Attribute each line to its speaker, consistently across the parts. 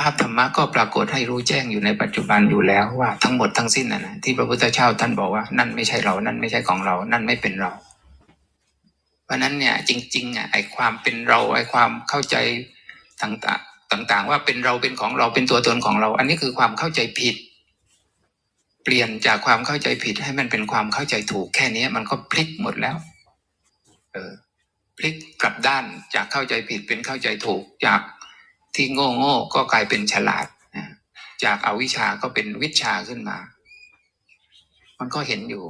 Speaker 1: ภาพธรรมะก็ปรากฏให้รู้แจ้งอยู่ในปัจจุบันอยู่แล้วว่าทั้งหมดทั้งสิ้นนะนะที่พระพุทธเจ้าท่านบอกว่านั่นไม่ใช่เรา นั่นไม่ใช่ของเรา นั่นไม่เป็นเรา เพราะฉะนั้นเนี่ยจริงๆอะไอความเป็นเราไอความเข้าใจต่างๆต่างๆ ว่าเป็นเราเป็นของเราเป็นตัวตนของเรา อันนี้คือความเข้าใจผิด เปลี่ยนจากความเข้าใจผิดให้มันเป็นความเข้าใจถูกแค่นี้มันก็พลิกหมดแล้ว เออพลิกกลับด้านจากเข้าใจผิดเป็นเข้าใจถูกจาก ที่โง่โง่ก็กลายเป็นฉลาดจากอาวิชาก็เป็นวิชาขึ้นมา มันก็เห็นอยู่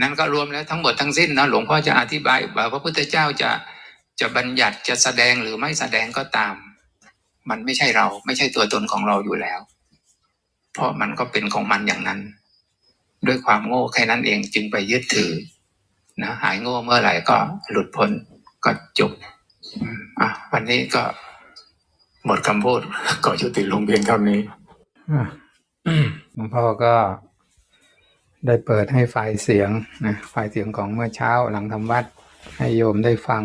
Speaker 1: นั่นก็รวมแล้วทั้งหมดทั้งสิ้นนะหลวงพ่อจะอธิบายว่าพระพุทธเจ้าจะจะบัญญัติจะแสดงหรือไม่แสดงก็ตาม มันไม่ใช่เราไม่ใช่ตัวตนของเราอยู่แล้ว เพราะมันก็เป็นของมันอย่างนั้น ด้วยความโง่แค่นั้นเองจึงไปยึดถือ นะ หายโง่เมื่อไหร่ก็หลุดพ้นก็จบ อะวันนี้ก็หมดคำพูดก็ยุติลงเพียงเท่านี้
Speaker 2: หลวงพ่อก็ได้เปิดให้ไฟล์เสียงนะไฟล์เสียงของเมื่อเช้าหลังทำวัด ให้โยมได้ฟัง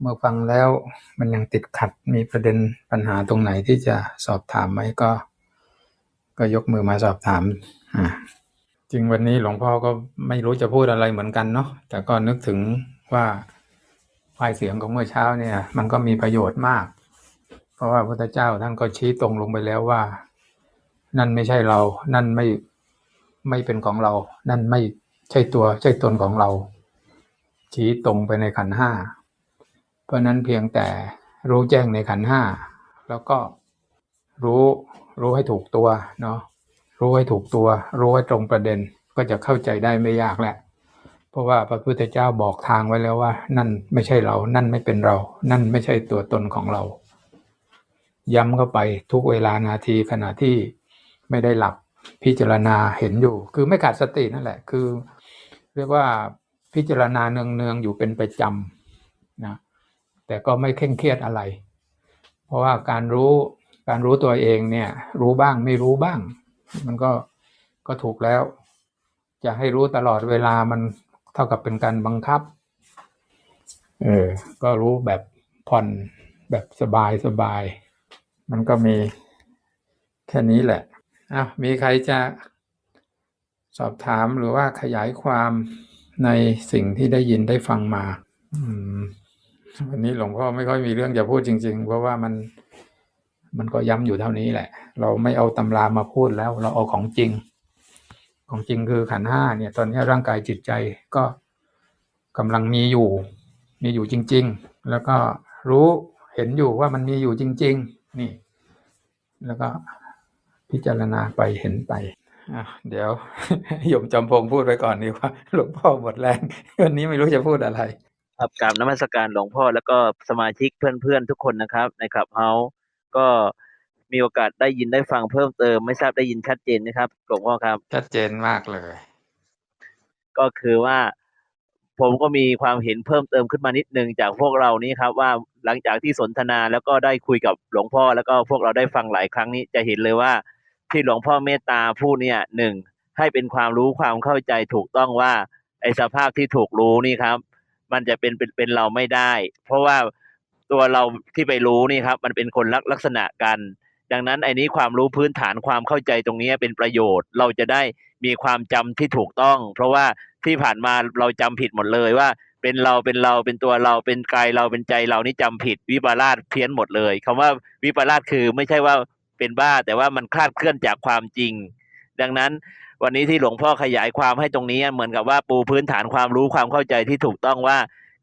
Speaker 2: เมื่อฟังแล้วมันยังติดขัดมีประเด็นปัญหาตรงไหนที่จะสอบถามไหมก็ ก็ยกมือมาสอบถามอ่าจริงวันนี้หลวงพ่อก็ไม่รู้จะพูดอะไรเหมือนกันเนาะแต่ก็นึกถึงว่า ไฟล์เสียงของเมื่อเช้าเนี่ย มันก็มีประโยชน์มาก เพราะว่าพระพุทธเจ้าท่านก็ชี้ตรงลงไปแล้วว่า นั่นไม่ใช่เรา นั่นไม่ไม่เป็นของเรา นั่นไม่ใช่ตัวใช่ตนของเรา ชี้ตรงไปในขันห้า เพราะนั้นเพียงแต่รู้แจ้งในขันห้า แล้วก็รู้รู้ให้ถูกตัวเนาะรู้ให้ถูกตัว รู้ให้ตรงประเด็นก็จะเข้าใจได้ไม่ยากแหละ เพราะว่าพระพุทธเจ้าบอกทางไว้แล้วว่า นั่นไม่ใช่เรา นั่นไม่เป็นเรา นั่นไม่ใช่ตัวตนของเรา ย้ำเข้าไปทุกเวลานาทีขณะที่ไม่ได้หลับพิจารณาเห็นอยู่ คือไม่ขาดสตินั่นแหละ คือ เรียกว่าพิจารณาเนืองๆอยู่เป็นประจำนะแต่ก็ไม่เคร่งเครียดอะไร เพราะว่าการรู้การรู้ตัวเองเนี่ย รู้บ้างไม่รู้บ้าง มันก็ก็ถูกแล้ว จะให้รู้ตลอดเวลามัน เท่ากับเป็นการบังคับ เออ ก็รู้แบบผ่อนแบบสบายสบาย มันก็มีแค่นี้แหละอะมีใครจะสอบถามหรือว่าขยายความในสิ่งที่ได้ยินได้ฟังมา อืมวันนี้หลวงพ่อไม่ค่อยมีเรื่องจะพูดจริง ๆ เพราะว่ามันมันก็ย้ำอยู่เท่านี้แหละ เราไม่เอาตำรามาพูดแล้ว เราเอาของจริง ของจริงคือขันห้าเนี่ย ตอนนี้ร่างกายจิตใจก็กำลังมีอยู่ มีอยู่จริง ๆ แล้วก็รู้เห็นอยู่ว่ามันมีอยู่จริง ๆ นี่ แล้วก็พิจารณาไปเห็นไปเดี๋ยวโยมจำพงพูดไปก่อนดีกว่าหลวงพ่อหมดแรงวันนี้ไม่รู้จะพูดอะไร
Speaker 3: ครับกราบนมัสการหลวงพ่อแล้วก็สมาชิกเพื่อนๆทุกคนนะครับ ในคลับเฮาก็ มีโอกาสได้ยินได้ฟังเพิ่มเติม ไม่ทราบได้ยินชัดเจนไหมครับหลวงพ่อครับ
Speaker 2: ชัดเจนมากเลย
Speaker 3: ก็คือว่าผมก็มีความเห็นเพิ่มเติมขึ้นมานิดนึงจากพวกเรานี้ครับ ว่าหลังจากที่สนทนาแล้วก็ได้คุยกับหลวงพ่อ แล้วก็พวกเราได้ฟังหลายครั้งนี้จะเห็นเลยว่าที่หลวงพ่อเมตตาพูดเนี่ยหนึ่งให้เป็นความรู้ความเข้าใจถูกต้องว่าไอ้สภาพที่ถูกรู้นี่ครับ มันจะเป็นเป็นเป็นเราไม่ได้ เพราะว่าตัวเราที่ไปรู้นี่ครับ มันเป็นคนลักลักษณะกัน ดังนั้นไอ้นี้ความรู้พื้นฐานความเข้าใจตรงนี้เป็นประโยชน์ เราจะได้มีความจำที่ถูกต้อง เพราะว่าที่ผ่านมาเราจำผิดหมดเลยว่า เป็นเราเป็นเราเป็นตัวเราเป็นกายเราเป็นใจเรานี่จำผิดวิปลาสเพี้ยนหมดเลยคำว่าวิปลาสคือไม่ใช่ว่าเป็นบ้า แต่ว่ามันคลาดเคลื่อนจากความจริง ดังนั้นวันนี้ที่หลวงพ่อขยายความให้ตรงนี้เหมือนกับว่าปูพื้นฐานความรู้ความเข้าใจที่ถูกต้องว่า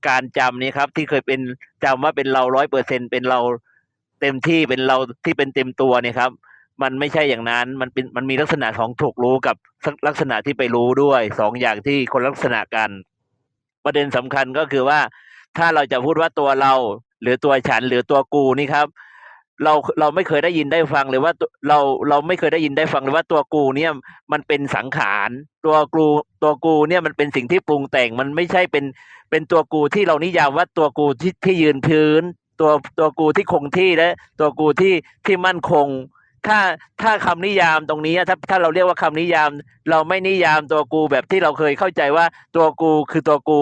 Speaker 3: การจำนี้ครับที่เคยเป็นจำว่าเป็นเราร้อยเปอร์เซ็นเป็นเรา เต็มที่เป็นเราที่เป็นเต็มตัวเนี่ยครับ มันไม่ใช่อย่างนั้นมันเป็นมันมีลักษณะของถูกรู้กับลักษณะที่ไปรู้ด้วยสองอย่างที่คนลักษณะกัน ประเด็นสำคัญก็คือว่า ถ้าเราจะพูดว่าตัวเรา หรือตัวฉันหรือตัวกูนี่ครับ เราเราไม่เคยได้ยินได้ฟังเลยว่าเราเราไม่เคยได้ยินได้ฟังเลยว่าตัวกูเนี่ยมันเป็นสังขารตัวกูตัวกูเนี่ยมันเป็นสิ่งที่ปรุงแต่งมันไม่ใช่เป็นเป็นตัวกูที่เรานิยามว่าตัวกูที่ที่ยืนพื้น ตัวตัวกูที่คงที่และตัวกูที่ที่มั่นคง ถ้าถ้าคำนิยามตรงนี้ถ้าถ้าเราเรียกว่าคำนิยาม เราไม่นิยามตัวกูแบบที่เราเคยเข้าใจว่าตัวกูคือตัวกู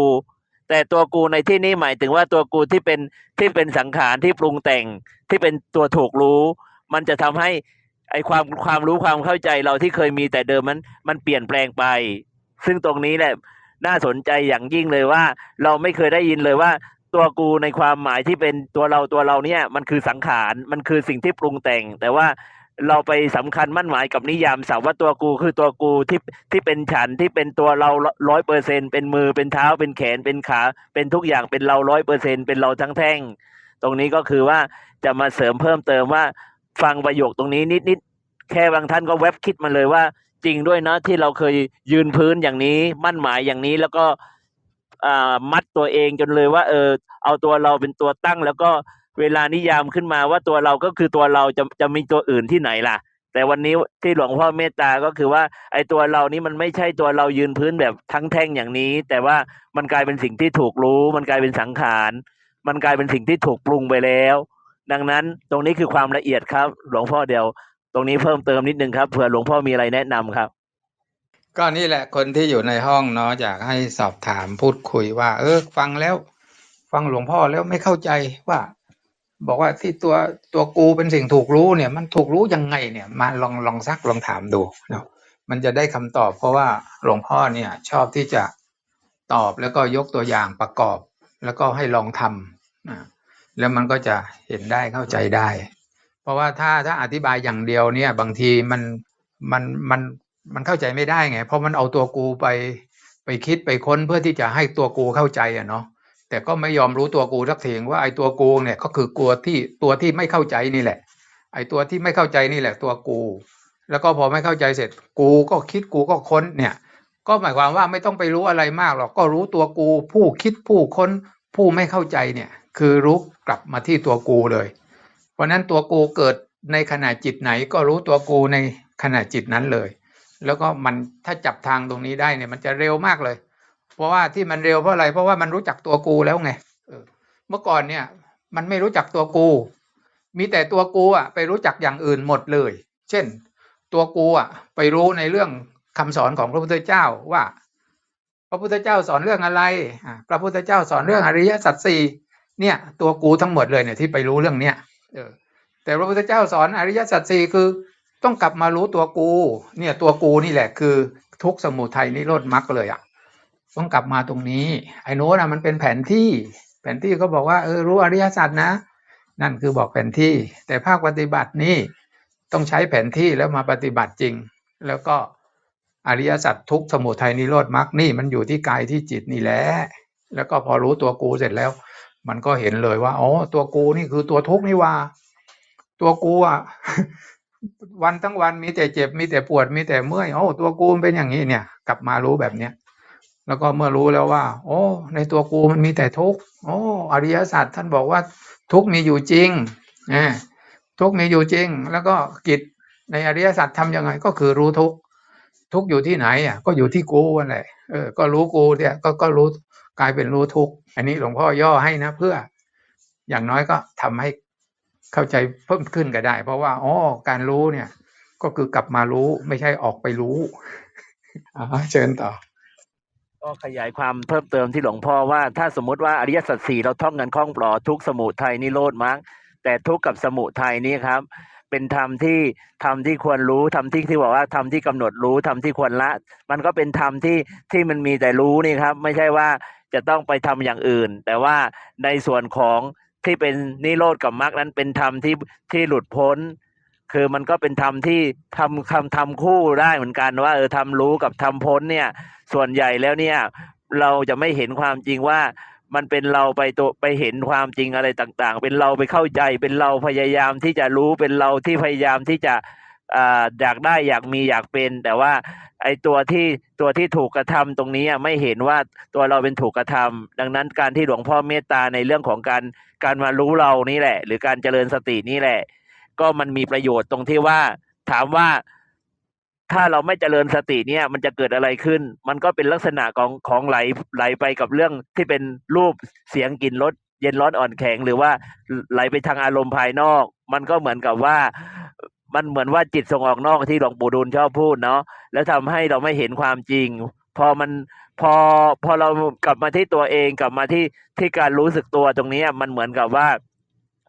Speaker 3: แต่ตัวกูในที่นี้หมายถึงว่าตัวกูที่เป็นที่เป็นสังขารที่ปรุงแต่งที่เป็นตัวถูกรู้ มันจะทำให้ไอความความรู้ความเข้าใจเราที่เคยมีแต่เดิมมันมันเปลี่ยนแปลงไป ซึ่งตรงนี้แหละน่าสนใจอย่างยิ่งเลยว่า เราไม่เคยได้ยินเลยว่า ตัวกูในความหมายที่เป็นตัวเราตัวเราเนี่ย มันคือสังขารมันคือสิ่งที่ปรุงแต่ง แต่ว่าเราไปสำคัญมั่นหมายกับนิยามศัพท์ว่าตัวกูคือตัวกูที่ที่เป็นฉันที่เป็นตัวเราร้อยเปอร์เซ็นเป็นมือเป็นเท้าเป็นแขนเป็นขา เป็นทุกอย่างเป็นเราร้อยเปอร์เซ็นเป็นเราทั้งแท่ง ตรงนี้ก็คือว่าจะมาเสริมเพิ่มเติมว่าฟังประโยคตรงนี้นิดๆแค่บางท่านก็แวบคิดมาเลยว่า จริงด้วยนะที่เราเคยยืนพื้นอย่างนี้มั่นหมายอย่างนี้แล้วก็ มัดตัวเองจนเลยว่า เออ เอาตัวเราเป็นตัวตั้ง แล้วก็เวลานิยามขึ้นมาว่าตัวเราก็คือตัวเราจะจะมีตัวอื่นที่ไหนล่ะ แต่วันนี้ที่หลวงพ่อเมตตาก็คือว่า ไอ้ตัวเรานี้มันไม่ใช่ตัวเรายืนพื้นแบบทั้งแท่งอย่างนี้ แต่ว่ามันกลายเป็นสิ่งที่ถูกรู้ มันกลายเป็นสังขาร มันกลายเป็นสิ่งที่ถูกปรุงไปแล้ว ดังนั้นตรงนี้คือความละเอียดครับ หลวงพ่อเดียว ตรงนี้เพิ่มเติมนิดนึงครับเผื่อหลวงพ่อมีอะไรแนะนำครับ
Speaker 2: ก็นี่แหละคนที่อยู่ในห้องเนาะอยากให้สอบถามพูดคุยว่า เออ ฟังแล้ว ฟังหลวงพ่อแล้วไม่เข้าใจว่า บอกว่าที่ตัวตัวกูเป็นสิ่งถูกรู้เนี่ย มันถูกรู้ยังไงเนี่ย มาลองลองซักลองถามดูเนาะมันจะได้คำตอบเพราะว่าหลวงพ่อเนี่ย ชอบที่จะตอบแล้วก็ยกตัวอย่างประกอบ แล้วก็ให้ลองทำนะแล้วมันก็จะเห็นได้เข้าใจได้ เพราะว่าถ้าถ้าอธิบายอย่างเดียวเนี่ย บางทีมันมันมัน มันเข้าใจไม่ได้ไง เพราะมันเอาตัวกูไปไปคิดไปค้นเพื่อที่จะให้ตัวกูเข้าใจอะเนาะแต่ก็ไม่ยอมรู้ตัวกูสักทีว่าไอ้ตัวกูเนี่ยก็คือกลัวที่ตัวที่ไม่เข้าใจนี่แหละ ไอ้ตัวที่ไม่เข้าใจนี่แหละ ตัวกู แล้วก็พอไม่เข้าใจเสร็จ กูก็คิดกูก็ค้นเนี่ย ก็หมายความว่าไม่ต้องไปรู้อะไรมากหรอกก็รู้ตัวกู ผู้คิดผู้ค้น ผู้ไม่เข้าใจเนี่ย คือรู้กลับมาที่ตัวกูเลย เพราะฉะนั้นตัวกูเกิดในขณะจิตไหนก็รู้ตัวกูในขณะจิตนั้นเลย แล้วก็มันถ้าจับทางตรงนี้ได้เนี่ยมันจะเร็วมากเลย เพราะว่าที่มันเร็วเพราะอะไร เพราะว่ามันรู้จักตัวกูแล้วไงเมื่อก่อนเนี่ย มันไม่รู้จักตัวกู มีแต่ตัวกูอะ ไปรู้จักอย่างอื่นหมดเลย เช่น ตัวกูอะ ไปรู้ในเรื่องคำสอนของพระพุทธเจ้าว่า พระพุทธเจ้าสอนเรื่องอะไรพระพุทธเจ้าสอนเรื่องอริยสัจสี่เนี่ย ตัวกูทั้งหมดเลยเนี่ยที่ไปรู้เรื่องเนี้ยเออแต่พระพุทธเจ้าสอนอริยสัจสี่คือ ต้องกลับมารู้ตัวกู เนี่ยตัวกูนี่แหละคือ ทุกสมุทัยนิโรธมรรคเลยอะ ต้องกลับมาตรงนี้ ไอ้โน้นนะมันเป็นแผนที่ แผนที่ก็บอกว่าเออรู้อริยสัจนะ นั่นคือบอกแผนที่ แต่ภาคปฏิบัตินี่ต้องใช้แผนที่แล้วมาปฏิบัติจริง แล้วก็อริยสัจทุกสมุทัยนิโรธมรรคนี่มันอยู่ที่กายที่จิตนี่แหละแล้วก็พอรู้ตัวกูเสร็จแล้ว มันก็เห็นเลยว่าอ๋อตัวกูนี่คือตัวทุกนี่ว่า ตัวกูอะ วันทั้งวันมีแต่เจ็บมีแต่ปวดมีแต่เมื่อยโอ้ตัวกูมันเป็นอย่างนี้เนี่ย กลับมารู้แบบเนี้ยแล้วก็เมื่อรู้แล้วว่า โอ้ ในตัวกูมันมีแต่ทุกข์โอ้อริยสัจท่านบอกว่าทุกข์มีอยู่จริงอ่าทุกข์มีอยู่จริง แล้วก็กิจในอริยสัจทำยังไงก็คือรู้ทุกข์ทุกข์อยู่ที่ไหนอะก็อยู่ที่กูนั่นแหละเออก็รู้กูเนี่ยก็ก็รู้กลายเป็นรู้ทุกข์อันนี้หลวงพ่อย่อให้นะเพื่ออย่างน้อยก็ทำให้ เข้าใจเพิ่มขึ้นก็ได้ เพราะว่าอ๋อการรู้เนี่ย ก็คือกลับมารู้ไม่ใช่ออกไปรู้อ่าเชิญต่อ
Speaker 3: ก็ขยายความเพิ่มเติมที่หลวงพ่อว่า ถ้าสมมติว่าอริยสัจสี่เราท่องกันคล่องปลอดทุกข์สมุทัยนิโรธมรรคแต่ทุกข์กับสมุทัยนี้ครับ เป็นธรรมที่ธรรมที่ควรรู้ธรรมที่ที่บอกว่าธรรมที่กำหนดรู้ธรรมที่ควรละ มันก็เป็นธรรมที่ที่มันมีแต่รู้นี่ครับ ไม่ใช่ว่าจะต้องไปทำอย่างอื่น แต่ว่าในส่วนของ ที่เป็นนิโรธกับมรรคนั้นเป็นธรรมที่ที่หลุดพ้น คือมันก็เป็นธรรมที่ทำคำทำคู่ได้เหมือนกันว่าเออทำรู้กับทำพ้นเนี่ย ส่วนใหญ่แล้วเนี่ย เราจะไม่เห็นความจริงว่ามันเป็นเราไปตัวไปเห็นความจริงอะไรต่าง ๆ เป็นเราไปเข้าใจ เป็นเราพยายามที่จะรู้เป็นเราที่พยายามที่จะ อยากได้อยากมีอยากเป็น แต่ว่าไอ้ตัวที่ตัวที่ถูกกระทำตรงนี้ไม่เห็นว่าตัวเราเป็นถูกกระทำดังนั้นการที่หลวงพ่อเมตตาในเรื่องของการการมารู้เรานี่แหละ หรือการเจริญสตินี่แหละ ก็มันมีประโยชน์ตรงที่ว่า ถามว่าถ้าเราไม่เจริญสติเนี่ย มันจะเกิดอะไรขึ้น มันก็เป็นลักษณะของของไหลไหลไปกับเรื่องที่เป็นรูปเสียงกลิ่นรสเย็นร้อนอ่อนแข็ง หรือว่าไหลไปทางอารมณ์ภายนอก มันก็เหมือนกับว่า มันเหมือนว่าจิตส่งออกนอกที่หลวงปู่ดูลชอบพูดเนาะแล้วทำให้เราไม่เห็นความจริง พอมันพอพอเรากลับมาที่ตัวเองกลับมาที่ที่การรู้สึกตัวตรงนี้มันเหมือนกับว่า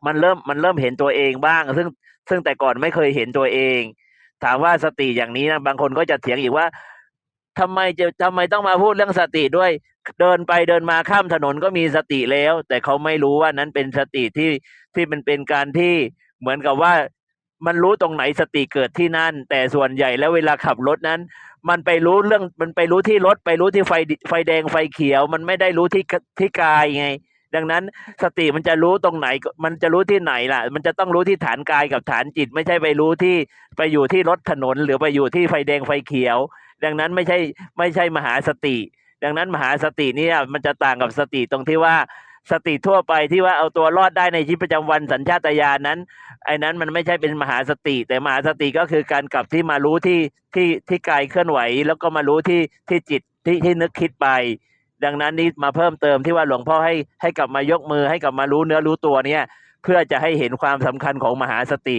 Speaker 3: มันเริ่มมันเริ่มเห็นตัวเองบ้าง ซึ่งซึ่งแต่ก่อนไม่เคยเห็นตัวเอง ถามว่าสติอย่างนี้นะบางคนก็จะเถียงอีกว่าทำไมจะทำไมต้องมาพูดเรื่องสติด้วยเดินไปเดินมาข้ามถนนก็มีสติแล้ว แต่เขาไม่รู้ว่านั้นเป็นสติที่ที่มันเป็นการที่เหมือนกับว่า มันรู้ตรงไหนสติเกิดที่นั่น แต่ส่วนใหญ่แล้วเวลาขับรถนั้น มันไปรู้เรื่องมันไปรู้ที่รถ ไปรู้ที่ไฟไฟแดงไฟเขียว มันไม่ได้รู้ที่ที่กายไง ดังนั้นสติมันจะรู้ตรงไหน มันจะรู้ที่ไหนล่ะ มันจะต้องรู้ที่ฐานกายกับฐานจิต ไม่ใช่ไปรู้ที่ไปอยู่ที่รถถนน หรือไปอยู่ที่ไฟแดงไฟเขียว ดังนั้นไม่ใช่ไม่ใช่มหาสติ ดังนั้นมหาสติเนี่ยมันจะต่างกับสติตรงที่ว่า สติทั่วไปที่ว่าเอาตัวรอดได้ในชีวิตประจำวันสัญชาตญาณนั้น ไอ้นั้นมันไม่ใช่เป็นมหาสติ แต่มหาสติก็คือการกลับที่มารู้ที่ที่ที่กายเคลื่อนไหว แล้วก็มารู้ที่ที่จิตที่ที่นึกคิดไป ดังนั้นนี่มาเพิ่มเติมที่ว่าหลวงพ่อให้ให้กลับมายกมือให้กลับมารู้เนื้อรู้ตัวเนี่ยเพื่อจะให้เห็นความสำคัญของมหาสติ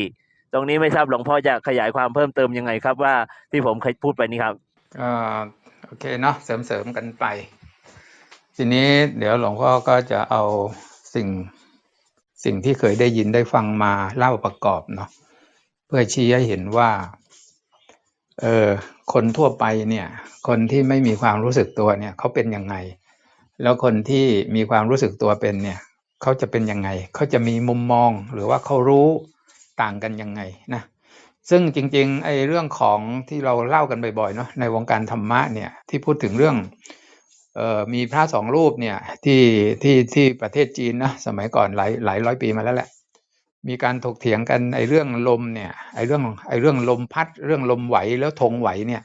Speaker 3: ตรงนี้ไม่ทราบหลวงพ่อจะขยายความเพิ่มเติมยังไงครับว่าที่ผมเคยพูดไปนี่ครับ
Speaker 2: ก็โอเคเนาะเสริมๆกันไป ทีนี้เดี๋ยวหลวงพ่อก็จะเอาสิ่งสิ่งที่เคยได้ยินได้ฟังมาเล่าประกอบเนาะเพื่อชี้ให้เห็นว่าเออคนทั่วไปเนี่ย คนที่ไม่มีความรู้สึกตัวเนี่ยเขาเป็นยังไง แล้วคนที่มีความรู้สึกตัวเป็นเนี่ยเขาจะเป็นยังไงเขาจะมีมุมมองหรือว่าเขารู้ต่างกันยังไงนะซึ่งจริงๆไอ้เรื่องของที่เราเล่ากันบ่อยๆเนาะในวงการธรรมะเนี่ยที่พูดถึงเรื่อง มีพระสองรูปเนี่ยที่ที่ที่ประเทศจีนนะสมัยก่อนหลายหลายร้อยปีมาแล้วแหละ มีการถกเถียงกันไอ้เรื่องลมเนี่ยไอ้เรื่องไอ้เรื่องลมพัด เรื่องลมไหวแล้วธงไหวเนี่ย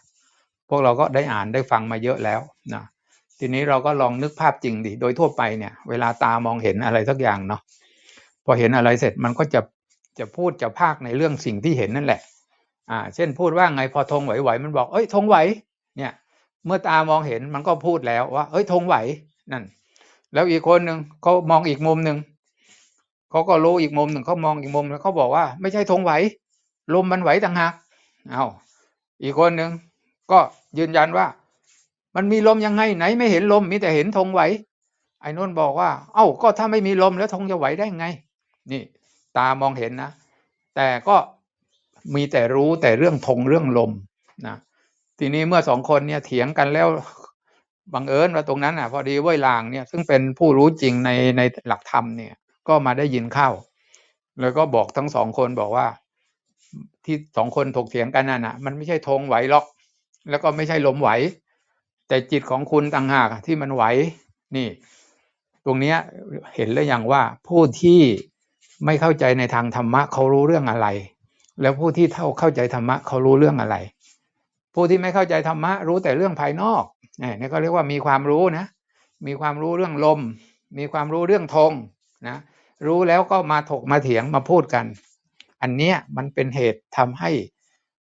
Speaker 2: พวกเราก็ได้อ่านได้ฟังมาเยอะแล้วนะทีนี้เราก็ลองนึกภาพจริงดิโดยทั่วไปเนี่ย เวลาตามองเห็นอะไรสักอย่างเนาะพอเห็นอะไรเสร็จมันก็จะจะพูดจะพากในเรื่องสิ่งที่เห็นนั่นแหละ อ่า เช่นพูดว่าไงพอธงไหวๆมันบอกเอ้ยธงไหวเนี่ย เมื่อตามองเห็นมันก็พูดแล้วว่าเอ้ยธงไหวนั่น แล้วอีกคนหนึ่งเขามองอีกมุมหนึ่งเขาก็รู้อีกมุมหนึ่งเขามองอีกมุมแล้วเขาบอกว่า ไม่ใช่ธงไหวลมมันไหวต่างหากเอาอีกคนหนึ่งก็ยืนยันว่า มันมีลมยังไงไหนไม่เห็นลมมีแต่เห็นธงไหวไอ้นนท์บอกว่า เอ้าก็ถ้าไม่มีลมแล้วธงจะไหวได้ไง นี่ ตามองเห็นนะ แต่ก็มีแต่รู้แต่เรื่องธงเรื่องลมนะ ทีนี้เมื่อสองคนเนี่ยเถียงกันแล้วบังเอิญว่าตรงนั้นอะ พอดีเว้ยลางเนี่ยซึ่งเป็นผู้รู้จริงในในหลักธรรมเนี่ย ก็มาได้ยินเข้า แล้วก็บอกทั้งสองคนบอกว่า ที่สองคนถกเถียงกันนั่นน่ะ มันไม่ใช่ธงไหวหรอก แล้วก็ไม่ใช่ลมไหว แต่จิตของคุณต่างหากที่มันไหวนี่ ตรงเนี้ยเห็นแล้วอย่างว่าผู้ที่ไม่เข้าใจในทางธรรมะเขารู้เรื่องอะไร แล้วผู้ที่เท่าเข้าใจธรรมะเขารู้เรื่องอะไร ผู้ที่ไม่เข้าใจธรรมะรู้แต่เรื่องภายนอกนี่ก็เรียกว่ามีความรู้นะ มีความรู้เรื่องลม มีความรู้เรื่องธงนะ รู้แล้วก็มาถกมาเถียงมาพูดกัน อันเนี้ยมันเป็นเหตุทำให้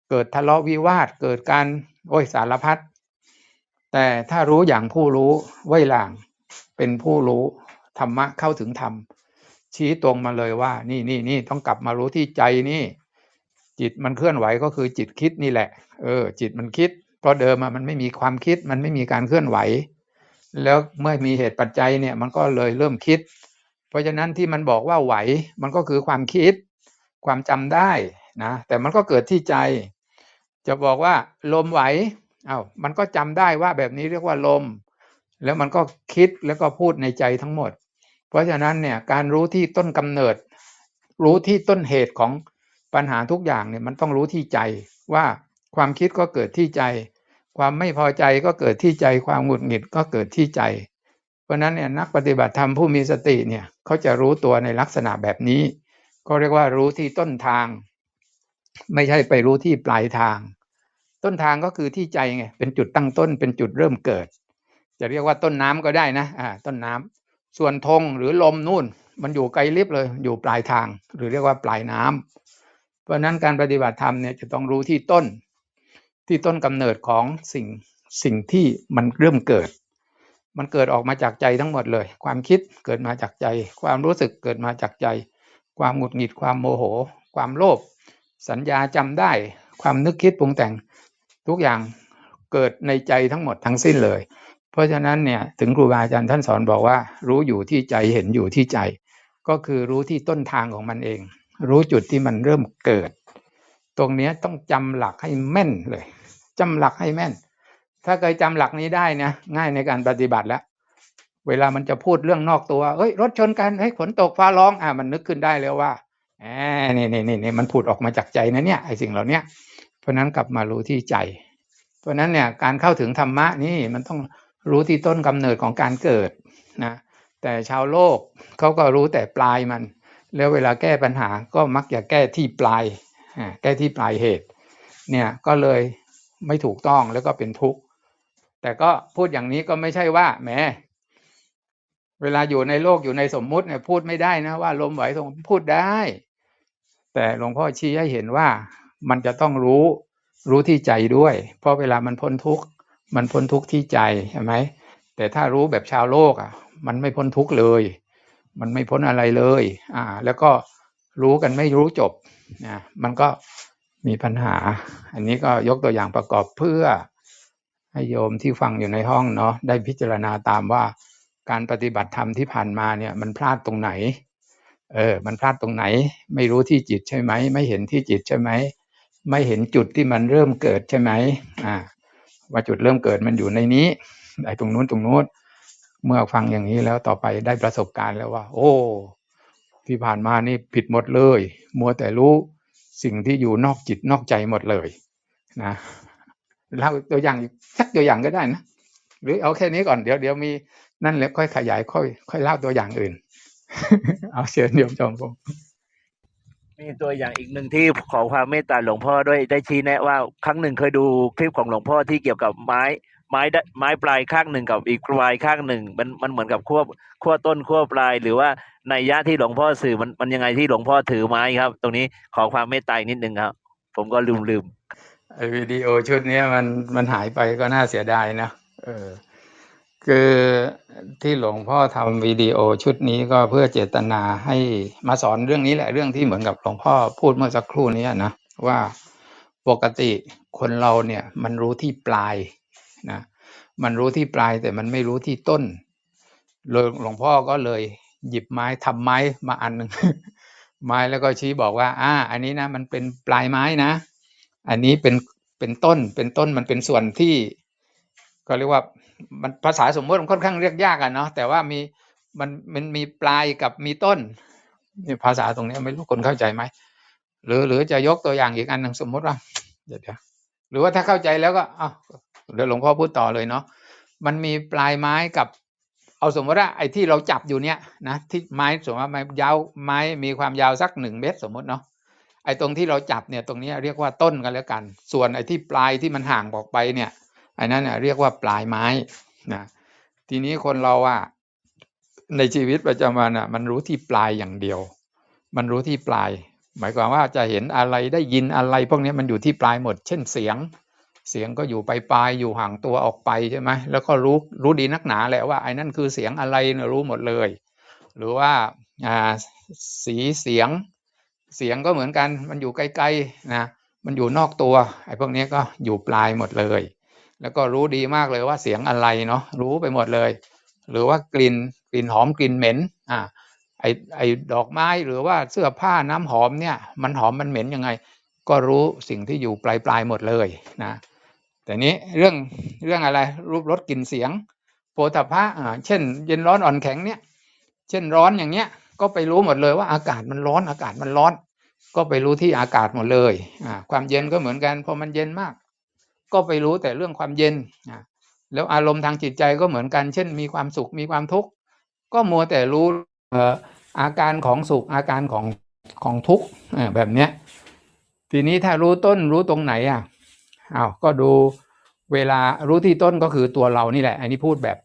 Speaker 2: เกิดทะเลาะวิวาทเกิดการโอ้ยสารพัดแต่ถ้ารู้อย่างผู้รู้ไว้หลางเป็นผู้รู้ธรรมะเข้าถึงธรรม ชี้ตรงมาเลยว่า นี่นี่นี่ต้องกลับมารู้ที่ใจนี่ จิตมันเคลื่อนไหวก็คือจิตคิดนี่แหละ เออ จิตมันคิด เพราะเดิมมันไม่มีความคิด มันไม่มีการเคลื่อนไหว แล้วเมื่อมีเหตุปัจจัยเนี่ย มันก็เลยเริ่มคิด เพราะฉะนั้นที่มันบอกว่าไหว มันก็คือความคิด ความจำได้นะแต่มันก็เกิดที่ใจ จะบอกว่าลมไหวอา้าวมันก็จำได้ว่าแบบนี้เรียกว่าลม แล้วมันก็คิดแล้วก็พูดในใจทั้งหมด เพราะฉะนั้นเนี่ยการรู้ที่ต้นกำเนิด รู้ที่ต้นเหตุของปัญหาทุกอย่างเนี่ยมันต้องรู้ที่ใจว่า ความคิดก็เกิดที่ใจ ความไม่พอใจก็เกิดที่ใจ ความหงุดหงิดก็เกิดที่ใจ เพราะนั้นเนี่ยนักปฏิบัติธรรมผู้มีสติเนี่ยเขาจะรู้ตัวในลักษณะแบบนี้ ก็เรียกว่ารู้ที่ต้นทาง ไม่ใช่ไปรู้ที่ปลายทาง ต้นทางก็คือที่ใจไงเป็นจุดตั้งต้นเป็นจุดเริ่มเกิด จะเรียกว่าต้นน้ำก็ได้นะอ่าต้นน้ำส่วนธงหรือลมนู่น มันอยู่ไกลลิบเลยอยู่ปลายทาง หรือเรียกว่าปลายน้ำเพราะนั้นการปฏิบัติธรรมเนี่ยจะต้องรู้ที่ต้น ที่ต้นกำเนิดของสิ่งสิ่งที่มันเริ่มเกิด มันเกิดออกมาจากใจทั้งหมดเลย ความคิดเกิดมาจากใจ ความรู้สึกเกิดมาจากใจ ความหงุดหงิดความโมโห ความโลภสัญญาจำได้ ความนึกคิดปรุงแต่งทุกอย่างเกิดในใจทั้งหมดทั้งสิ้นเลย เพราะฉะนั้นเนี่ยถึงครูบาอาจารย์ท่านสอนบอกว่า รู้อยู่ที่ใจเห็นอยู่ที่ใจ ก็คือรู้ที่ต้นทางของมันเอง รู้จุดที่มันเริ่มเกิด ตรงนี้ต้องจำหลักให้แม่นเลย จำหลักให้แม่น ถ้าเคยจำหลักนี้ได้นะง่ายในการปฏิบัติแล้ว เวลามันจะพูดเรื่องนอกตัวเอ้ยรถชนกันเฮ้ยฝนตกฟ้าร้องอะมันนึกขึ้นได้แล้วว่าแหมนี่นี่นี่นี่มันพูดออกมาจากใจนะเนี่ยไอ้สิ่งเหล่านี้เพราะนั้นกลับมารู้ที่ใจ เพราะนั้นเนี่ยการเข้าถึงธรรมะนี่มันต้องรู้ที่ต้นกำเนิดของการเกิดนะแต่ชาวโลกเขาก็รู้แต่ปลายมัน แล้วเวลาแก้ปัญหาก็มักจะแก้ที่ปลายแก้ที่ปลายเหตุเนี่ยก็เลย ไม่ถูกต้องแล้วก็เป็นทุกข์แต่ก็พูดอย่างนี้ก็ไม่ใช่ว่าแหมเวลาอยู่ในโลกอยู่ในสมมุติเนี่ยพูดไม่ได้นะว่าลมไหวสมมุติพูดได้ แต่หลวงพ่อชี้ให้เห็นว่ามันจะต้องรู้รู้ที่ใจด้วย เพราะเวลามันพ้นทุกข์มันพ้นทุกข์ที่ใจใช่ไหมแต่ถ้ารู้แบบชาวโลกอะ มันไม่พ้นทุกข์เลย มันไม่พ้นอะไรเลย อ่า แล้วก็รู้กันไม่รู้จบนะมันก็ มีปัญหา อันนี้ก็ยกตัวอย่างประกอบเพื่อให้โยมที่ฟังอยู่ในห้องเนาะได้พิจารณาตามว่าการปฏิบัติธรรมที่ผ่านมาเนี่ย มันพลาดตรงไหน เออ มันพลาดตรงไหน ไม่รู้ที่จิตใช่ไหม ไม่เห็นที่จิตใช่ไหม ไม่เห็นจุดที่มันเริ่มเกิดใช่ไหมอ่า ว่าจุดเริ่มเกิดมันอยู่ในนี้ไอ้ตรงนู้นตรงนู้นเมื่อฟังอย่างนี้แล้วต่อไปได้ประสบการณ์แล้วว่า โอ้ ที่ผ่านมานี่ผิดหมดเลย มัวแต่รู้ สิ่งที่อยู่นอกจิตนอกใจหมดเลยนะเล่าตัวอย่างสักตัวอย่างก็ได้นะหรือเอาแค่นี้ก่อนเดี๋ยวเดี๋ยวมีนั่นแล้วค่อยขยายค่อย ค่อยเล่าตัวอย่างอื่น เอาเชิญโยมจอมผม
Speaker 3: มีตัวอย่างอีกหนึ่งที่ขอความเมตตาหลวงพ่อด้วยได้ชี้แนะว่า ครั้งหนึ่งเคยดูคลิปของหลวงพ่อที่เกี่ยวกับไม้ ไม้ด้านไม้ปลายข้างหนึ่งกับอีกปลายข้างหนึ่ง มันมันเหมือนกับขั้วขั้วต้นขั้วปลาย หรือว่าในยะที่หลวงพ่อสื่อมันมันยังไงที่หลวงพ่อถือไม้ครับ ตรงนี้ขอความเมตตานิดนึงครับ ผมก็ลืมลืม
Speaker 2: ไอวิดีโอชุดนี้มันมันหายไปก็น่าเสียดายนะเออ คือที่หลวงพ่อทำวิดีโอชุดนี้ก็เพื่อเจตนาให้มาสอนเรื่องนี้แหละเรื่องที่เหมือนกับหลวงพ่อพูดเมื่อสักครู่นี้นะว่าปกติคนเราเนี่ยมันรู้ที่ปลายนะมันรู้ที่ปลายแต่มันไม่รู้ที่ต้นเลยหลวงพ่อก็เลยหยิบไม้ทำไม้มาอันหนึ่งไม้แล้วก็ชี้บอกว่า อ่า อันนี้นะ มันเป็นปลายไม้นะ อันนี้เป็นเป็นต้นเป็นต้นมันเป็นส่วนที่ก็เรียกว่า มันภาษาสมมติมันค่อนข้างเรียกยากอะเนาะแต่ว่ามีมันมันมีปลายกับมีต้นนี่ภาษาตรงนี้ไม่รู้คนเข้าใจไหมหรือหรือจะยกตัวอย่างอีกอันหนึ่งสมมติว่าเดี๋ยวหรือว่าถ้าเข้าใจแล้วก็อ้าเดี๋ยวหลวงพ่อพูดต่อเลยเนาะมันมีปลายไม้กับเอาสมมติว่าไอ้ที่เราจับอยู่เนี้ยนะที่ไม้สมมติว่าไม้ยาวไม้มีความยาวสักหนึ่งเมตรสมมติเนาะไอ้ตรงที่เราจับเนี่ยตรงนี้เรียกว่าต้นกันแล้วกัน ส่วนไอ้ที่ปลายที่มันห่างออกไปเนี่ย อ้นั้นเนี่ยเรียกว่าปลายไม้นะทีนี้คนเราอะในชีวิตประจำวันอะมันรู้ที่ปลายอย่างเดียว มันรู้ที่ปลาย หมายความว่าจะเห็นอะไรได้ยินอะไร พวกนี้มันอยู่ที่ปลายหมด เช่นเสียง เสียงก็อยู่ปลายปลายอยู่ห่างตัวออกไปใช่ไหมแล้วก็รู้รู้ดีนักหนาแหละว่าไอ้นั่นคือเสียงอะไรรู้หมดเลย หรือว่าอ่าสีเสียงเสียงก็เหมือนกันมันอยู่ไกลๆนะมันอยู่นอกตัวไอ้พวกนี้ก็อยู่ปลายหมดเลย แล้วก็รู้ดีมากเลยว่าเสียงอะไรเนาะรู้ไปหมดเลย หรือว่ากลิ่นกลิ่นหอมกลิ่นเหม็นอ่าไอไอดอกไม้หรือว่าเสื้อผ้าน้ำหอมเนี่ย มันหอมมันเหม็นยังไง ก็รู้สิ่งที่อยู่ปลายปลายหมดเลยนะแต่นี้เรื่องเรื่องอะไรรูปรสกลิ่นเสียงโพธาภะอ่าเช่น เย็นร้อนอ่อนแข็งเนี่ยเช่นร้อนอย่างเนี้ยก็ไปรู้หมดเลยว่าอากาศมันร้อนอากาศมันร้อน ก็ไปรู้ที่อากาศหมดเลยอ่าความเย็นก็เหมือนกันพอมันเย็นมาก ก็ไปรู้แต่เรื่องความเย็นแล้วอารมณ์ทางจิตใจก็เหมือนกัน เช่น มีความสุขมีความทุกข์ก็มัวแต่รู้อาการของสุขอาการของของทุกข์แบบเนี้ยทีนี้ถ้ารู้ต้นรู้ตรงไหนอะอ้าวก็ดูเวลารู้ที่ต้นก็คือตัวเรานี่แหละ อันนี้พูดแบบ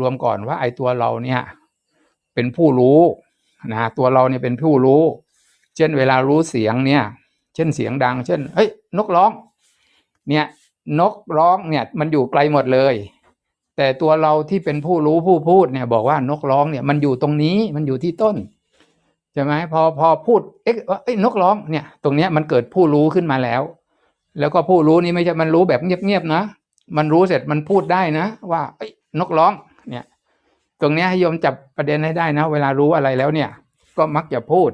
Speaker 2: รวมๆก่อนว่าไอ้ตัวเราเนี่ย เป็นผู้รู้นะตัวเราเนี่ยเป็นผู้รู้ เช่นเวลารู้เสียงเนี่ย เช่นเสียงดัง เช่น เฮ้ย นกร้อง เนี่ยนกร้องเนี่ยมันอยู่ไกลหมดเลย แต่ตัวเราที่เป็นผู้รู้ผู้พูดเนี่ยบอกว่านกร้องเนี่ยมันอยู่ตรงนี้มันอยู่ที่ต้นใช่ไหมพอพอพูดเอ๊ะเอ้ยนกร้องเนี่ย ตรงเนี้ยมันเกิดผู้รู้ขึ้นมาแล้ว แล้วก็ผู้รู้นี่ไม่ใช่มันรู้แบบเงียบๆนะมันรู้เสร็จมันพูดได้นะ ว่าเอ้ยนกร้องเนี่ย ตรงเนี้ยให้โยมจับประเด็นให้ได้นะ เวลารู้อะไรแล้วเนี่ย ก็มักจะพูด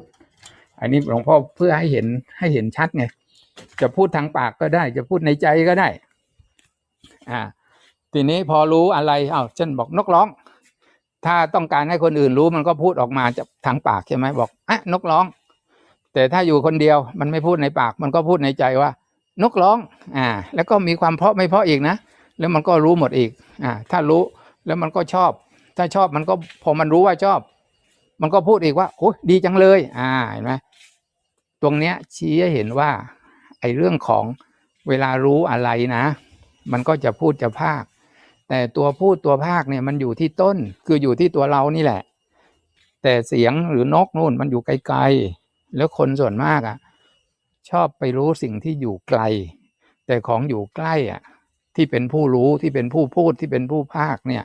Speaker 2: อันนี้หลวงพ่อเพื่อให้เห็นให้เห็นชัดไง จะพูดทางปากก็ได้ จะพูดในใจก็ได้ อ่า ทีนี้พอรู้อะไรเอ้าวเช่นบอกนกร้อง ถ้าต้องการให้คนอื่นรู้มันก็พูดออกมาจากทางปากใช่ไหมบอกอะนกร้อง แต่ถ้าอยู่คนเดียวมันไม่พูดในปาก มันก็พูดในใจว่า นกร้อง อ่า แล้วก็มีความเพาะไม่เพาะอีกนะแล้วมันก็รู้หมดอีก อ่า ถ้ารู้แล้วมันก็ชอบ ถ้าชอบมันก็พอมันรู้ว่าชอบ มันก็พูดอีกว่าโอ้ยดีจังเลย อ่า เห็นไหมตรงเนี้ยชี้ให้เห็นว่า ไอ้เรื่องของเวลารู้อะไรนะ มันก็จะพูดจะภาค แต่ตัวพูดตัวภาคเนี่ยมันอยู่ที่ต้นคืออยู่ที่ตัวเรานี่แหละ แต่เสียงหรือนกนู่นมันอยู่ไกลๆ แล้วคนส่วนมากอะ ชอบไปรู้สิ่งที่อยู่ไกล แต่ของอยู่ใกล้อะ ที่เป็นผู้รู้ที่เป็นผู้พูดที่เป็นผู้ภาคเนี่ย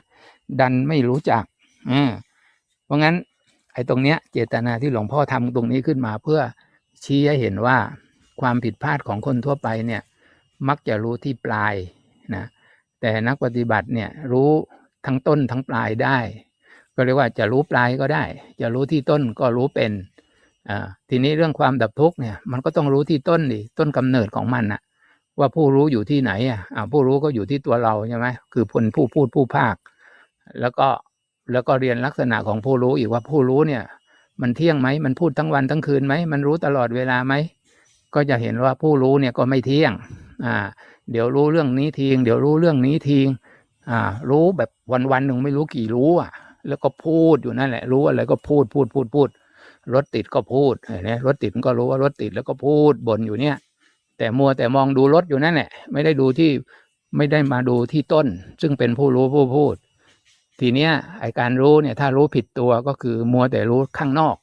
Speaker 2: ดันไม่รู้จักอ่าเพราะงั้น ไอ้ตรงเนี้ย เจตนาที่หลวงพ่อทำตรงนี้ขึ้นมาเพื่อชี้ให้เห็นว่า ความผิดพลาดของคนทั่วไปเนี่ยมักจะรู้ที่ปลายนะแต่นักปฏิบัติเนี่ยรู้ทั้งต้นทั้งปลายได้ ก็เรียกว่าจะรู้ปลายก็ได้ จะรู้ที่ต้นก็รู้เป็นอ่าทีนี้เรื่องความดับทุกข์เนี่ยมันก็ต้องรู้ที่ต้นดิต้นกำเนิดของมันนะว่าผู้รู้อยู่ที่ไหนอะอ่าผู้รู้ก็อยู่ที่ตัวเราใช่ไหมคือพลผู้พูดผู้ภาค แล้วก็แล้วก็เรียนลักษณะของผู้รู้อีกว่าผู้รู้เนี่ย มันเที่ยงไหมมันพูดทั้งวันทั้งคืนไหมมันรู้ตลอดเวลาไหม ก็จะเห็นว่าผู้รู้เนี่ยก็ไม่เที่ยงอ่าเดี๋ยวรู้เรื่องนี้ทีงเดี๋ยวรู้เรื่องนี้ทีงอ่ารู้แบบวันวันๆหนึ่งไม่รู้กี่รู้อะ แล้วก็พูดอยู่นั่นแหละ รู้อะไรก็พูดพูดพูดพูดรถติดก็พูดเนไหมรถติดมันก็รู้ว่ารถติดแล้วก็พูดบ่นอยู่เนี่ย แต่มัวแต่มองดูรถอยู่นั่นแหละ ไม่ได้ดูที่ไม่ได้มาดูที่ต้น ซึ่งเป็นผู้รู้ผู้พูด ทีเนี้ยไอการรู้เนี่ยถ้ารู้ผิดตัวก็คือมัวแต่รู้ข้างนอก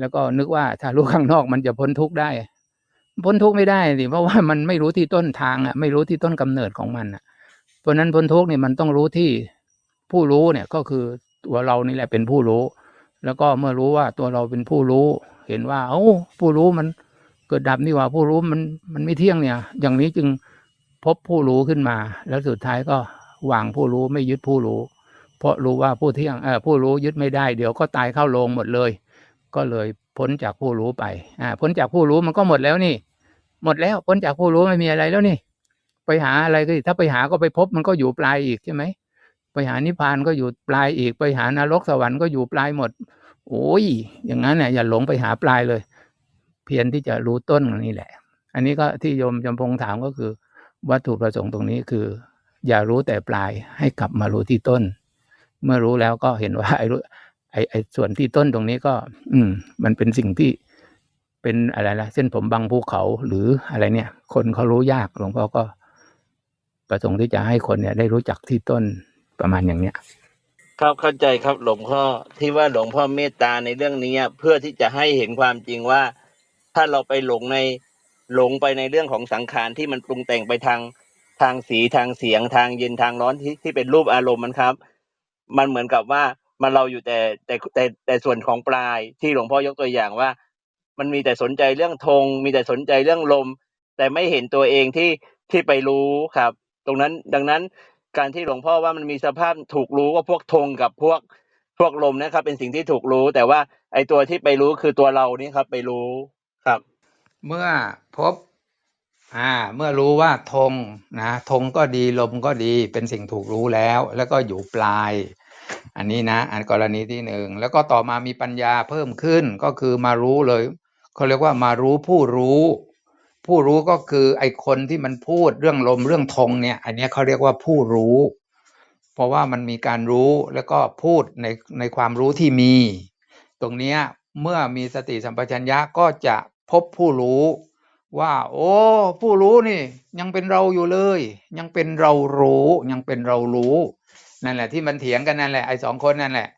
Speaker 2: แล้วก็นึกว่าถ้ารู้ข้างนอกมันจะพ้นทุกข์ได้ พ้นทุกข์ไม่ได้สิเพราะว่ามันไม่รู้ที่ต้นทางอะ ไม่รู้ที่ต้นกำเนิดของมันอะเพราะนั้นพ้นทุกข์เนี่ยมันต้องรู้ที่ผู้รู้เนี่ยก็คือตัวเรานี่แหละเป็นผู้รู้ แล้วก็เมื่อรู้ว่าตัวเราเป็นผู้รู้ เห็นว่า เอ้าผู้รู้มันเกิดดับนี่หว่าผู้รู้มันมันไม่เที่ยงเนี่ย อย่างนี้จึงพบผู้รู้ขึ้นมา แล้วสุดท้ายก็วางผู้รู้ไม่ยึดผู้รู้ เพราะรู้ว่าผู้เที่ยงเออผู้รู้ยึดไม่ได้เดี๋ยวก็ตายเข้าโลงหมดเลย ก็เลยพ้นจากผู้รู้ไป อ่า พ้นจากผู้รู้มันก็หมดแล้วนี่ หมดแล้วพ้นจากผู้รู้ไม่มีอะไรแล้วนี่ ไปหาอะไรก็ถ้าไปหาก็ไปพบมันก็อยู่ปลายอีกใช่ไหมไปหานิพพานก็อยู่ปลายอีก ไปหานรกสวรรค์ก็อยู่ปลายหมด โอ้ย อย่างนั้นเนี่ยอย่าหลงไปหาปลายเลย เพียรที่จะรู้ต้นนี่แหละ อันนี้ก็ที่โยมจำพงถามก็คือ วัตถุประสงค์ตรงนี้คือ อย่ารู้แต่ปลายให้กลับมารู้ที่ต้น เมื่อรู้แล้วก็เห็นว่าไอ้รู้ ไอ้ไอส่วนที่ต้นตรงนี้ก็ อืม มันเป็นสิ่งที่เป็นอะไรล่ะเส้นผมบางภูเขาหรืออะไรเนี่ย คนเขารู้ยากหลวงพ่อก็ ประสงค์ที่จะให้คนเนี่ย ได้รู้จักที่ต้นประมาณอย่างเนี้ย
Speaker 3: ครับเข้าใจครับหลวงพ่อที่ว่าหลวงพ่อเมตตาในเรื่องนี้เพื่อที่จะให้เห็นความจริงว่า ถ้าเราไปหลงในหลงไปในเรื่องของสังขารที่มันปรุงแต่งไปทางทางสีทางเสียงทางเย็นทางร้อนที่ที่เป็นรูปอารมณ์มันครับ มันเหมือนกับว่า มันเราอยู่แต่แต่แต่แต่ส่วนของปลายที่หลวงพ่อยกตัวอย่างว่า มันมีแต่สนใจเรื่องธงมีแต่สนใจเรื่องลม แต่ไม่เห็นตัวเองที่ที่ไปรู้ครับ ตรงนั้นดังนั้นการที่หลวงพ่อว่ามันมีสภาพถูกรู้ว่าพวกธงกับพวกพวกลมนะครับ เป็นสิ่งที่ถูกรู้ แต่ว่าไอ้ตัวที่ไปรู้คือตัวเรานี่ครับ ไปรู้ครับ
Speaker 2: เมื่อพบ อ่า เมื่อรู้ว่าธงนะธงก็ดีลมก็ดีเป็นสิ่งถูกรู้แล้ว แล้วก็อยู่ปลาย อันนี้นะ อันกรณีที่หนึ่งแล้วก็ต่อมามีปัญญาเพิ่มขึ้นก็คือมารู้เลยเขาเรียกว่ามารู้ผู้รู้ ผู้รู้ก็คือไอคนที่มันพูดเรื่องลมเรื่องธงเนี่ย อันนี้เขาเรียกว่าผู้รู้ เพราะว่ามันมีการรู้แล้วก็พูดในในความรู้ที่มี ตรงเนี้ยเมื่อมีสติสัมปชัญญะก็จะพบผู้รู้ว่า โอ้ ผู้รู้นี่ ยังเป็นเราอยู่เลย ยังเป็นเรารู้ ยังเป็นเรารู้ นั่นแหละที่มันเถียงกันนั่นแหละไอ้สองคนนั่นแหละ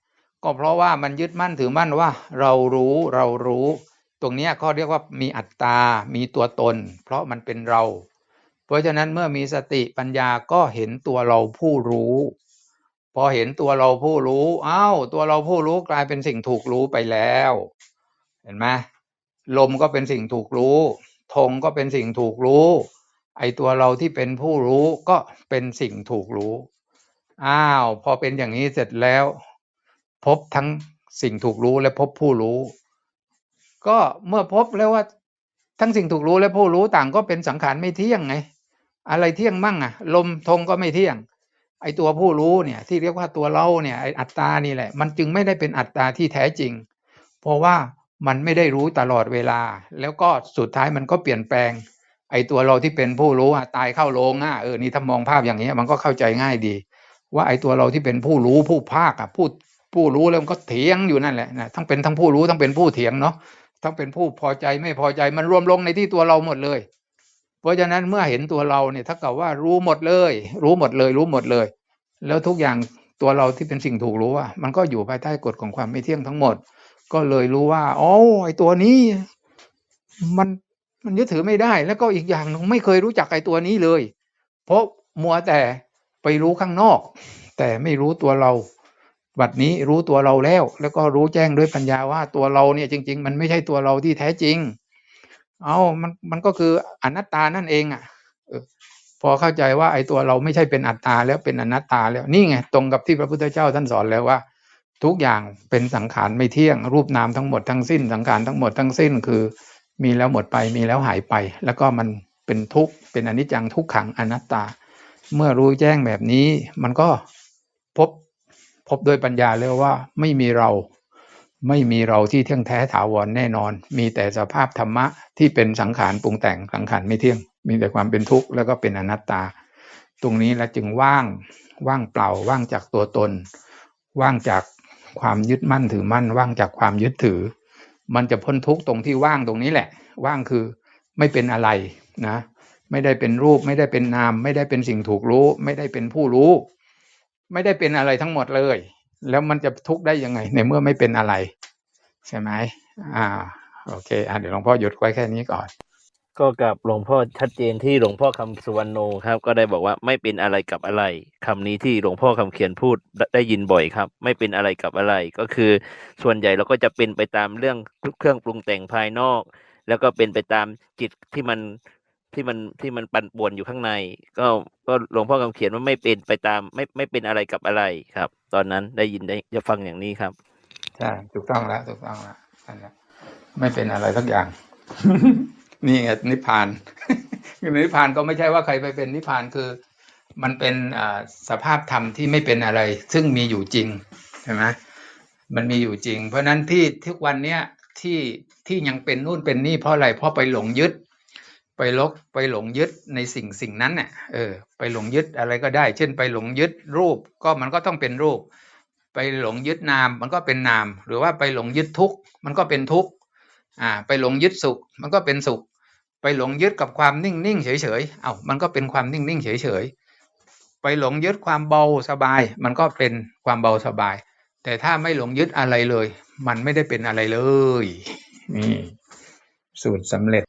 Speaker 2: ก็เพราะว่ามันยึดมั่นถือมั่นว่า เรารู้เรารู้ ตรงนี้ยเขาเรียกว่ามีอัตตา มีตัวตน เพราะมันเป็นเรา เพราะฉะนั้นเมื่อมีสติปัญญาก็เห็นตัวเราผู้รู้ พอเห็นตัวเราผู้รู้อ้าวตัวเราผู้รู้กลายเป็นสิ่งถูกรู้ไปแล้ว เห็นไหมลมก็เป็นสิ่งถูกรู้ธงก็เป็นสิ่งถูกรู้ ไอตัวเราที่เป็นผู้รู้ก็เป็นสิ่งถูกรู้ อ้าว พอเป็นอย่างนี้เสร็จแล้ว พบทั้งสิ่งถูกรู้และพบผู้รู้ ก็เมื่อพบแล้วว่าทั้งสิ่งถูกรู้และผู้รู้ต่างก็เป็นสังขารไม่เที่ยงไง อะไรเที่ยงมั่งอะลมธงก็ไม่เที่ยง ไอตัวผู้รู้เนี่ย ที่เรียกว่าตัวเราเนี่ยไออัตตานี่แหละ มันจึงไม่ได้เป็นอัตตาที่แท้จริง เพราะว่ามันไม่ได้รู้ตลอดเวลา แล้วก็สุดท้ายมันก็เปลี่ยนแปลง ไอตัวเราที่เป็นผู้รู้อะตายเข้าโรงอะเออนี่ถ้ามองภาพอย่างนี้มันก็เข้าใจง่ายดี ว่าไอตัวเราที่เป็นผู้รู้ผู้ภาคอะผู้ผู้รู้แล้วมันก็เถียงอยู่นั่นแหละนะทั้งเป็นทั้งผู้รู้ทั้งเป็นผู้เถียงเนาะทั้งเป็นผู้พอใจไม่พอใจมันรวมลงในที่ตัวเราหมดเลย เพราะฉะนั้นเมื่อเห็นตัวเราเนี่ยถ้ากับว่ารู้หมดเลย รู้หมดเลย รู้หมดเลย แล้วทุกอย่างตัวเราที่เป็นสิ่งถูกรู้อะมันก็อยู่ภายใต้กฎของความไม่เที่ยงทั้งหมด ก็เลยรู้ว่าอ๋อไอตัวนี้มันมันยึดถือไม่ได้ แล้วก็อีกอย่างหนึงไม่เคยรู้จักไอตัวนี้เลย เพราะมัวแต่ ไปรู้ข้างนอก แต่ไม่รู้ตัวเรา บัดนี้รู้ตัวเราแล้ว แล้วก็รู้แจ้งด้วยปัญญาว่าตัวเราเนี่ยจริง ๆ มันไม่ใช่ตัวเราที่แท้จริง เอามันมันก็คืออนัตตานั่นเองอะพอเข้าใจว่าไอ้ตัวเราไม่ใช่เป็นอัตตาแล้วเป็นอนัตตาแล้วนี่ไงตรงกับที่พระพุทธเจ้าท่านสอนแล้วว่า ทุกอย่างเป็นสังขารไม่เที่ยง รูปนามทั้งหมดทั้งสิ้น สังขารทั้งหมดทั้งสิ้นคือ มีแล้วหมดไปมีแล้วหายไป แล้วก็มันเป็นทุกข์เป็นอนิจจังทุกขังอนัตตา เมื่อรู้แจ้งแบบนี้มันก็พบพบโดยปัญญาแล้วว่าไม่มีเราไม่มีเราที่เที่ยงแท้ถาวรแน่นอน มีแต่สภาพธรรมะที่เป็นสังขารปรุงแต่งสังขารไม่เที่ยง มีแต่ความเป็นทุกข์แล้วก็เป็นอนัตตา ตรงนี้แล้วจึงว่างว่างเปล่าว่างจากตัวตน ว่างจากความยึดมั่นถือมั่น ว่างจากความยึดถือ มันจะพ้นทุกข์ตรงที่ว่างตรงนี้แหละ ว่างคือไม่เป็นอะไรนะ ไม่ได้เป็นรูป ไม่ได้เป็นนาม ไม่ได้เป็นสิ่งถูกรู้ ไม่ได้เป็นผู้รู้ ไม่ได้เป็นอะไรทั้งหมดเลย แล้วมันจะทุกข์ได้ยังไง ในเมื่อไม่เป็นอะไร ใช่ไหมอ่า โอเคอะเดี๋ยวหลวงพ่อหยุดไว้แค่นี้ก่อน
Speaker 3: ก็กับหลวงพ่อชัดเจนที่หลวงพ่อคำสุวรรณโนครับ ก็ได้บอกว่าไม่เป็นอะไรกับอะไรคำนี้ที่หลวงพ่อคำเขียนพูดได้ยินบ่อยครับ ไม่เป็นอะไรกับอะไร ก็คือส่วนใหญ่เราก็จะเป็นไปตามเรื่องเครื่องปรุงแต่งภายนอก แล้วก็เป็นไปตามจิตที่มัน ที่มันที่มันปั่นป่วนอยู่ข้างใน ก็ก็หลวงพ่อคำเขียนว่าไม่เป็นไปตาม ไม่ไม่เป็นอะไรกับอะไรครับ ตอนนั้นได้ยินได้จะฟังอย่างนี้ครับ
Speaker 2: ใช่ถูกต้องแล้วถูกต้องแล้วนั่นแหละไม่เป็นอะไรสักอย่าง นี่ไงนิพพานคือนิพพานก็ไม่ใช่ว่าใครไปเป็นนิพพานคือ มันเป็นอ่าสภาพธรรมที่ไม่เป็นอะไร ซึ่งมีอยู่จริงใช่ไหมมันมีอยู่จริง เพราะฉะนั้นที่ทุกวันเนี้ยที่ที่ยังเป็นนู่นเป็นนี่เพราะอะไรเพราะไปหลงยึด ไปลกไปหลงยึดในสิ่งสิ่งนั้นเนี่ยเออไปหลงยึดอะไรก็ได้ เช่น ไปหลงยึดรูปก็มันก็ต้องเป็นรูป ไปหลงยึดนามมันก็เป็นนาม หรือว่าไปหลงยึดทุกข์มันก็เป็นทุกข์อ่าไปหลงยึดสุขมันก็เป็นสุข ไปหลงยึดกับความนิ่งนิ่งเฉยเฉยเอ้ามันก็เป็นความนิ่งนิ่งเฉยเฉยไปหลงยึดความเบาสบาย มันก็เป็นความเบาสบาย แต่ถ้าไม่หลงยึดอะไรเลย มันไม่ได้เป็นอะไรเลยนี่ สูตรสำเร็จ